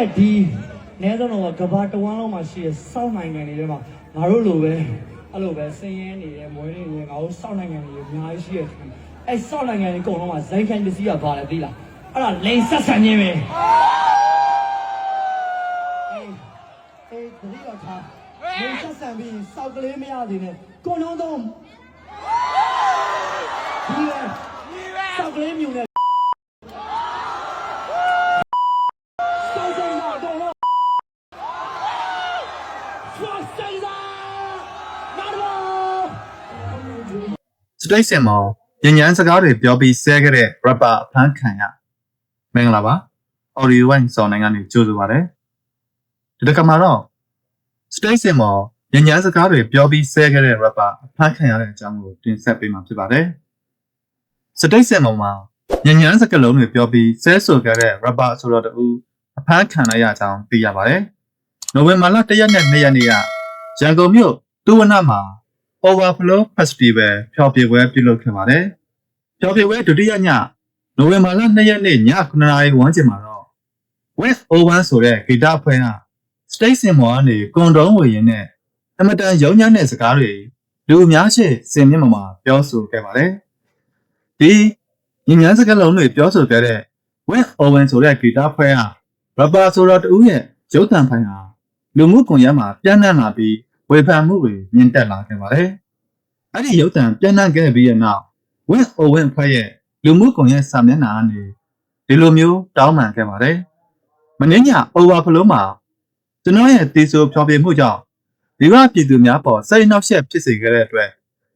ရဲ့ဒီနဲဆုံးတော့ကဘာတဝမ်းလုံးမှာရှိတဲ့စောက်နိုင်ငံတွေထဲမှာငါတို့လိုပဲအဲ့လိုပဲဆင်းရဲနေတဲ့မွေးနေတဲ့ငါတို့စောက်နိုင်ငံတွေအများကြီးရှိတဲ့အဲ့စောက်နိုင်ငံတွေအကုန်လုံးမှာဇိုင်းခိုင်ပစ္စည်းကဘာလဲသိလားအဲ့ဒါလိန်ဆက်ဆံခြင်းပဲအေးအေးတတိယထားလိန်ဆက်ဆံပြီးစောက်ကလေးမရသေးနဲ့ကိုလုံးတော့ဒီလေစောက်ကလေးမြူနဲ့စောက်ဆုံးတော့တော့ Forza! Marvel! စတိတ်စင်မောညဉ့်ညမ်းစကားတွေပြောပြီးဆဲခဲ့တဲ့ rapper အဖမ်းခံရမင်္ဂလာပါ audio wine စောင်းနိုင်ငံနေကြိုဆိုပါရစေဒီတစ်ခါမှာတော့စတိတ်စင်မောညဉ့်ညမ်းစကားတွေပြောပြီးဆဲခဲ့တဲ့ rapper အဖမ်းခံရတဲ့အကြောင်းကိုတင်ဆက်ပေးမှာဖြစ်ပါတယ်စတိတ်စင်မောမှာညဉ့်ညမ်းစကားလုံးတွေပြောပြီးဆဲဆိုခဲ့တဲ့ rapper ဆိုတော့တူအဖမ်းခံလိုက်ရကြောင်းသိရပါတယ်နိုဝင်ဘာလ1ရက်နဲ့2ရက်နေ့က ရန်ကုန်မြို့တူဝနမှာ Overflow Festival ဖျော်ဖြေပွဲပြုလုပ်ခဲ့ပါတယ်။ဖျော်ဖြေပွဲဒုတိယညနိုဝင်ဘာလ2ရက်နေ့ည9:00နာရီဝန်းကျင်မှာတော့ West O1 ဆိုတဲ့ဂီတအဖွဲ့က State စင်မော်ကနေကွန်ဒုံးဝေရင်နဲ့အမတန်ရုံညံ့တဲ့စကားတွေလူအများရှိစင်မြင့်မှာမှာပြောဆိုခဲ့ပါတယ်။ဒီညီညာစကားလုံးတွေပြောဆိုခဲ့တဲ့ West O1 ဆိုတဲ့ဂီတအဖွဲ့က rapper ဆိုတော့တူရဲ့ရုပ်သံဖိုင်ဟာ လူမှုကွန်ရက်မှာပြန့်နှံ့လာပြီးဝေဖန်မှုတွေမြင့်တက်လာခဲ့ပါတယ်။အဲ့ဒီရုပ်သံပြန့်နှံ့ခဲ့ပြီးတဲ့နောက် Win Owen ဖွဲ့ရဲ့လူမှုကွန်ရက်စာမျက်နှာကနေဒီလိုမျိုးတောင်းပန်ခဲ့ပါတယ်။မင်းညာ Overflow မှာကျွန်တော်ရဲ့တီဆိုဖျော်ဖြေမှုကြောင့်ဒီကပြည်သူများပေါ်စိတ်နှောက်ယှက်ဖြစ်စေခဲ့တဲ့အတွက်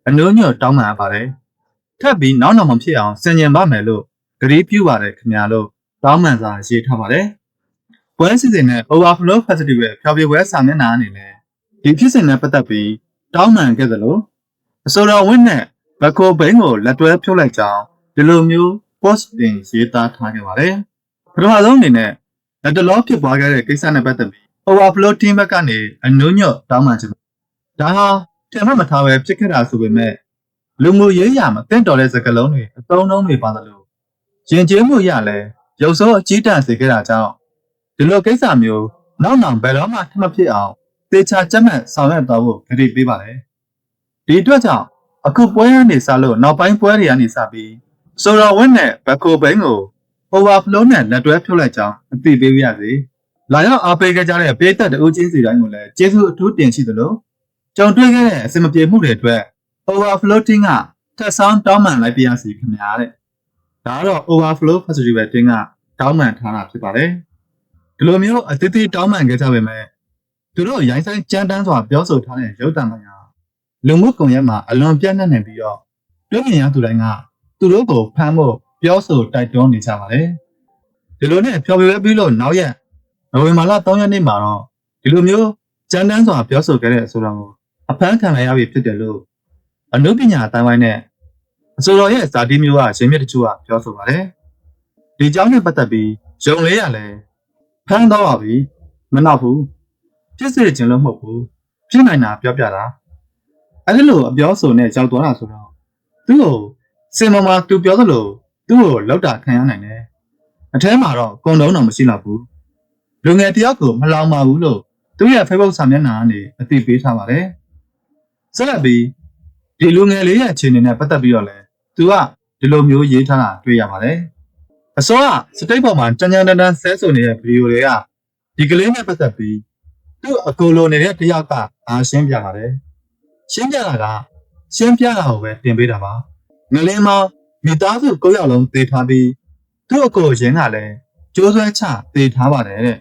အနှိုးညွတ်တောင်းပန်ရပါတယ်။ထပ်ပြီးနောက်နောက်မဖြစ်အောင်စင်ကြင်ပါမယ်လို့ကြတိပြုပါတယ်ခင်ဗျာလို့တောင်းပန်စာရေးထားပါတယ်။ ပွဲစီစဉ်တဲ့ Overflow Festival ဖျော်ဖြေပွဲစာမျက်နှာအနေနဲ့ဒီဖြစ်စဉ်နဲ့ပတ်သက်ပြီးတောင်းပန်ခဲ့သလိုအစိုးရဝင်းနဲ့ဘကိုဘိန်းကိုလက်တွဲဖြုတ်လိုက်ကြောင်းဒီလိုမျိုး post တင်ရေးသားထားခဲ့ပါတယ်။ပထမဆုံးအနေနဲ့လက်တလောဖြစ်ပွားခဲ့တဲ့ကိစ္စနဲ့ပတ်သက်ပြီး Overflow team ဘက်ကနေအနုညွတ်တောင်းပန်ခြင်းဒါဟာထင်မှတ်မထားပဲဖြစ်ခဲ့တာဆိုပေမဲ့လူမှုရေးရာမတင်တော်တဲ့စကားလုံးတွေအသုံးအနှုန်းတွေပါသလိုရင်ကျေးမှုရလဲရုပ်စိုးအကြီးတန်းစေခဲ့တာကြောင့် ဒီလိုကိစ္စမျိုးနောက်နောက်ဘယ်တော့မှထမဖြစ်အောင်သေချာကြက်မှတ်ဆောင်ရွက်သွားဖို့ကြိပေးပါတယ်။ဒီအတွက်ကြောင့်အခုပွဲရနေစလို့နောက်ပိုင်းပွဲတွေကနေစပြီးဆိုတော်ဝင်းနဲ့ဘက်ကိုဘိန်းကို overflow နဲ့လက်တွဲဖြုတ်လိုက်ကြောင်းအသိပေးပါရစေ။လာရောက်အားပေးကြတဲ့ပေးသက်တအုပ်ချင်းစီတိုင်းကိုလည်းကျေးဇူးအထူးတင်ရှိသလိုကြုံတွေ့ခဲ့တဲ့အစမပြေမှုတွေအတွက် overflow team ကထပ်ဆောင်တောင်းပန်လိုက်ပြရစီခင်ဗျာတဲ့။ဒါကတော့ overflow festival team ကတောင်းပန်ထားတာဖြစ်ပါတယ်။ ဒီလိုမျိုးအသီးသီးတောင်းပန်ခဲ့ကြပေမဲ့သူတို့ရိုင်းဆိုင်ကြမ်းတမ်းစွာပြောဆိုထားတဲ့ရုပ်တံပိုင်းဟာလူမှုကွန်ရက်မှာအလွန်ပြန့်နှံ့နေပြီးတော့တွေ့မြင်ရသူတိုင်းကသူတို့ကိုဖမ်းဖို့ပြောဆိုတိုက်တွန်းနေကြပါတယ်။ဒီလိုနဲ့ဖျော်ဖြေပြီးလို့နောက်ရက်နိုဝင်ဘာလ3ရက်နေ့မှာတော့ဒီလိုမျိုးကြမ်းတမ်းစွာပြောဆိုခဲ့တဲ့ဆိုတာကိုအဖမ်းခံရပြီဖြစ်တယ်လို့အနုပညာအတိုင်းဝိုင်းနဲ့အစိုးရရဲ့ဇာတိမျိုးကရင်းမြစ်တချို့ကပြောဆိုပါတယ်။ဒီကြောင်းနဲ့ပတ်သက်ပြီးယုံလေးရလဲ ဖမ်းတော့ပါပြီမနောက်ဘူးဖြစ်စေခြင်းလို့မဟုတ်ဘူးဖြစ်နိုင်တာပြောပြတာအဲ့ဒီလိုအပြောဆိုနဲ့ရောက်သွားတာဆိုတော့သူ့ကိုစင်မမသူပြောသလိုသူ့ကိုလောက်တာခံရနိုင်တယ်အထဲမှာတော့ကွန်တုံးတော့မရှိတော့ဘူးလူငယ်တယောက်ကိုမလောင်ပါဘူးလို့သူ့ရဲ့ Facebook စာမျက်နှာကနေအသိပေးထားပါတယ်ဆက်လက်ပြီးဒီလူငယ်လေးရဲ့အခြေအနေနဲ့ပတ်သက်ပြီးတော့လဲသူကဒီလိုမျိုးရေးထားတာတွေ့ရပါတယ် အစောကစတိတ်ပေါ်မှာတန်တန်တန်ဆဲဆိုနေတဲ့ဗီဒီယိုတွေကဒီကလေးနဲ့ပတ်သက်ပြီးသူ့အကူလိုနေတဲ့တယောက်ကအားရှင်းပြပါတယ်။ရှင်းပြတာကရှင်းပြတာကိုပဲတင်ပေးတာပါ။ငလင်းမောင်မိသားစု၉ယောက်လုံးတည်ထားပြီးသူ့အကူရင်းကလည်းကြိုးဆွဲချတည်ထားပါတယ်တဲ့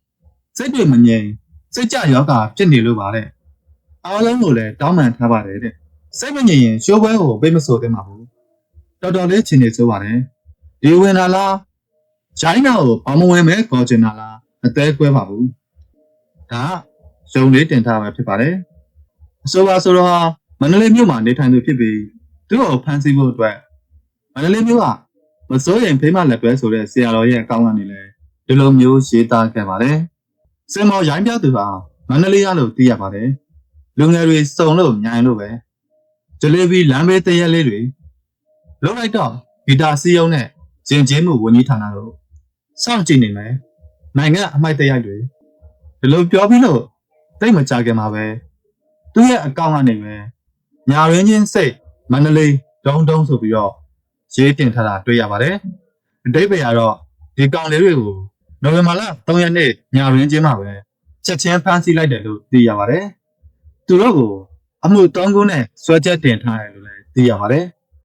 ။စိတ်တွေမငြိမ်စိတ်ကြယောဂဖြစ်နေလို့ပါတဲ့။အားလုံးကိုလည်းတောင်းပန်ထားပါတယ်တဲ့။စိတ်မငြိမ်ရင်ရှိုးပွဲကိုပိတ်မဆိုသင့်ပါဘူး။တော်တော်လေးချင်နေဆိုပါတယ်။ ဒီဝင်လာလား။ဂျိုင်းနာကိုဘာမဝင်မဲခေါ်ချင်တာလားအသေးကွဲပါဘူး။ဒါကရုံလေးတင်ထားမှာဖြစ်ပါတယ်။အဆိုပါဆိုတော့မန္တလေးမြို့မှာနေထိုင်သူဖြစ်ပြီးသူ့ကိုဖမ်းဆီးဖို့အတွက်မန္တလေးမြို့ကမစိုးရင်ဖိမလက်တွဲဆိုတဲ့ဆရာတော်ရဲ့အကောင့်ကနေလည်းဒီလိုမျိုးရေးသားခဲ့ပါတယ်။စင်မော်ရိုင်းပြသူဟာမန္တလေးရလို့သိရပါတယ်။လူငယ်တွေစုံလို့ညိုင်လို့ပဲဂျလေးဘီလမ်းဘေးတရက်လေးတွေလုံးလိုက်တော့ဂီတာစီးယုံနဲ့ ဂျင်ဂျင်းမှုဝန်ကြီးဌာနတို့စောင့်ကြည့်နေမယ်နိုင်ငံအမိုက်တရိုက်တွေဒီလိုပြောပြီးလို့တိတ်မကြခင်မှာပဲသူ့ရဲ့အကောင့်ကနေပဲညာရင်းချင်းစိတ်မန္တလေးဒုံဒုံဆိုပြီးတော့ရေးတင်ထားတာတွေ့ရပါတယ်အတိတ်ပဲကတော့ဒီကောင်လေးတွေကိုနိုဝင်ဘာလ3ရက်နေ့ညာရင်းချင်းမှာပဲချက်ချင်းဖမ်းဆီးလိုက်တယ်လို့သိရပါတယ်သူတို့ကိုအမှု3ခုနဲ့စွဲချက်တင်ထားတယ်လို့လည်းသိရပါတယ်